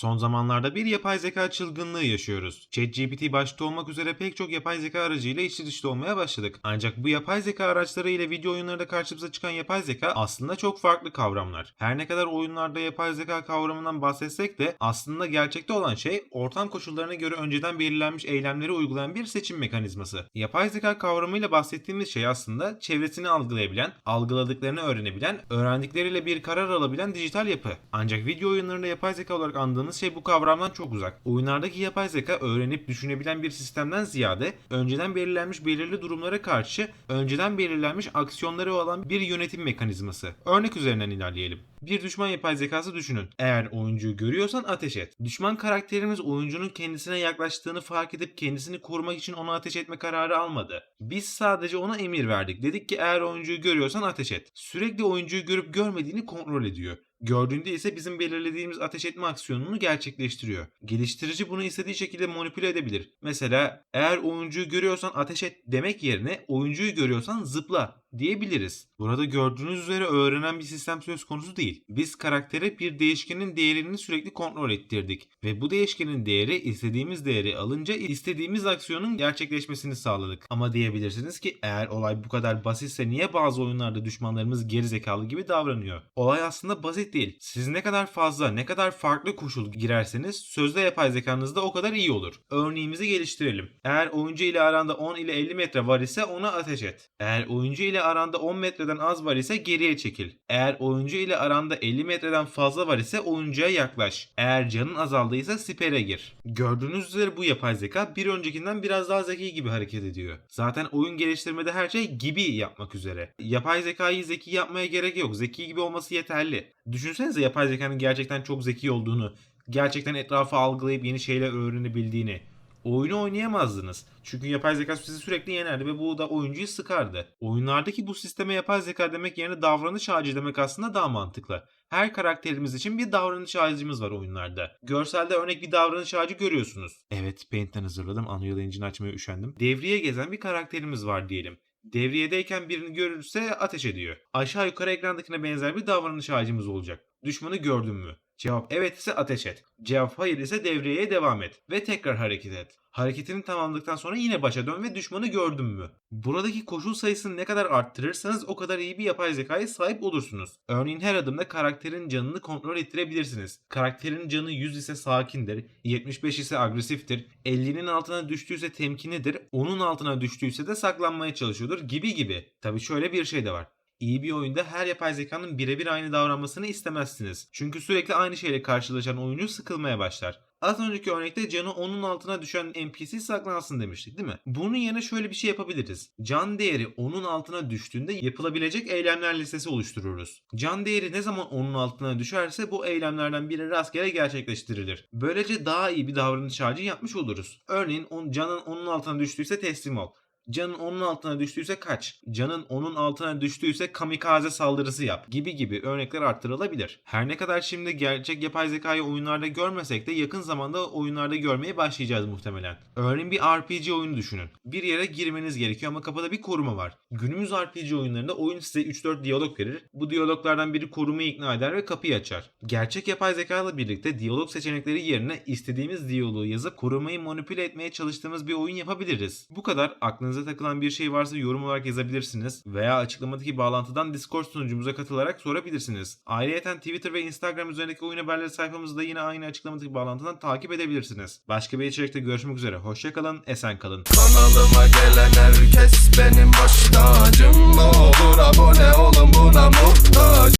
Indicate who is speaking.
Speaker 1: Son zamanlarda bir yapay zeka çılgınlığı yaşıyoruz. ChatGPT başta olmak üzere pek çok yapay zeka aracıyla içli dışlı olmaya başladık. Ancak bu yapay zeka araçları ile video oyunlarında karşımıza çıkan yapay zeka aslında çok farklı kavramlar. Her ne kadar oyunlarda yapay zeka kavramından bahsetsek de aslında gerçekte olan şey ortam koşullarına göre önceden belirlenmiş eylemleri uygulayan bir seçim mekanizması. Yapay zeka kavramıyla bahsettiğimiz şey aslında çevresini algılayabilen, algıladıklarını öğrenebilen, öğrendikleriyle bir karar alabilen dijital yapı. Ancak video oyunlarında yapay zeka olarak andığımız şey bu kavramdan çok uzak. Oyunlardaki yapay zeka öğrenip düşünebilen bir sistemden ziyade önceden belirlenmiş belirli durumlara karşı önceden belirlenmiş aksiyonları olan bir yönetim mekanizması. Örnek üzerinden ilerleyelim. Bir düşman yapay zekası düşünün. Eğer oyuncuyu görüyorsan ateş et. Düşman karakterimiz oyuncunun kendisine yaklaştığını fark edip kendisini korumak için ona ateş etme kararı almadı. Biz sadece ona emir verdik. Dedik ki eğer oyuncuyu görüyorsan ateş et. Sürekli oyuncuyu görüp görmediğini kontrol ediyor. Gördüğünde ise bizim belirlediğimiz ateş etme aksiyonunu gerçekleştiriyor. Geliştirici bunu istediği şekilde manipüle edebilir. Mesela eğer oyuncuyu görüyorsan ateş et demek yerine oyuncuyu görüyorsan zıpla diyebiliriz. Burada gördüğünüz üzere öğrenen bir sistem söz konusu değil. Biz karaktere bir değişkenin değerini sürekli kontrol ettirdik ve bu değişkenin değeri istediğimiz değeri alınca istediğimiz aksiyonun gerçekleşmesini sağladık. Ama diyebilirsiniz ki eğer olay bu kadar basitse niye bazı oyunlarda düşmanlarımız gerizekalı gibi davranıyor? Olay aslında basit değil. Siz ne kadar fazla, ne kadar farklı koşul girerseniz sözde yapay zekanız da o kadar iyi olur. Örneğimizi geliştirelim. Eğer oyuncu ile aranda 10 ile 50 metre var ise ona ateş et. Eğer oyuncu ile aranda 10 metreden az var ise geriye çekil. Eğer oyuncu ile aranda 50 metreden fazla var ise oyuncuya yaklaş. Eğer canın azaldıysa sipere gir. Gördüğünüz üzere bu yapay zeka bir öncekinden biraz daha zeki gibi hareket ediyor. Zaten oyun geliştirmede her şey gibi yapmak üzere. Yapay zekayı zeki yapmaya gerek yok. Zeki gibi olması yeterli. Düşünsenize yapay zekanın gerçekten çok zeki olduğunu, gerçekten etrafı algılayıp yeni şeyler öğrenebildiğini. Oyunu oynayamazdınız. Çünkü yapay zeka sizi sürekli yenerdi ve bu da oyuncuyu sıkardı. Oyunlardaki bu sisteme yapay zeka demek yerine davranış ağacı demek aslında daha mantıklı. Her karakterimiz için bir davranış ağacımız var oyunlarda. Görselde örnek bir davranış ağacı görüyorsunuz. Evet Paint'ten hazırladım. Unreal Engine açmaya üşendim. Devriye gezen bir karakterimiz var diyelim. Devriyedeyken birini görürse ateş ediyor. Aşağı yukarı ekrandakine benzer bir davranış ağacımız olacak. Düşmanı gördün mü? Cevap evet ise ateş et. Cevap hayır ise devriyeye devam et. Ve tekrar hareket et. Hareketini tamamladıktan sonra yine başa dön ve düşmanı gördün mü? Buradaki koşul sayısını ne kadar arttırırsanız o kadar iyi bir yapay zekaya sahip olursunuz. Örneğin her adımda karakterin canını kontrol ettirebilirsiniz. Karakterin canı 100 ise sakindir, 75 ise agresiftir, 50'nin altına düştüyse temkinlidir, onun altına düştüyse de saklanmaya çalışıyordur gibi gibi. Tabi şöyle bir şey de var. İyi bir oyunda her yapay zekanın birebir aynı davranmasını istemezsiniz. Çünkü sürekli aynı şeyle karşılaşan oyuncu sıkılmaya başlar. Az önceki örnekte canı onun altına düşen NPC saklansın demiştik değil mi? Bunun yerine şöyle bir şey yapabiliriz. Can değeri onun altına düştüğünde yapılabilecek eylemler listesi oluştururuz. Can değeri ne zaman onun altına düşerse bu eylemlerden biri rastgele gerçekleştirilir. Böylece daha iyi bir davranış ağacı yapmış oluruz. Örneğin on, canın onun altına düştüyse teslim ol. Canın onun altına düştüyse kaç. Canın onun altına düştüyse kamikaze saldırısı yap gibi gibi örnekler arttırılabilir. Her ne kadar şimdi gerçek yapay zekayı oyunlarda görmesek de yakın zamanda oyunlarda görmeye başlayacağız muhtemelen. Örneğin bir RPG oyunu düşünün. Bir yere girmeniz gerekiyor ama kapıda bir koruma var. Günümüz RPG oyunlarında oyun size 3-4 diyalog verir. Bu diyaloglardan biri korumayı ikna eder ve kapıyı açar. Gerçek yapay zeka ile birlikte diyalog seçenekleri yerine istediğimiz diyaloğu yazıp korumayı manipüle etmeye çalıştığımız bir oyun yapabiliriz. Bu kadar aklınıza takılan bir şey varsa yorum olarak yazabilirsiniz veya açıklamadaki bağlantıdan Discord sunucumuza katılarak sorabilirsiniz. Ayrıyeten Twitter ve Instagram üzerindeki oyun haberleri sayfamızı da yine aynı açıklamadaki bağlantıdan takip edebilirsiniz. Başka bir içerikte görüşmek üzere. Hoşçakalın, esen kalın.
Speaker 2: Kanalıma gelen herkes benim baş tacım olur abone olun buna muhtaç.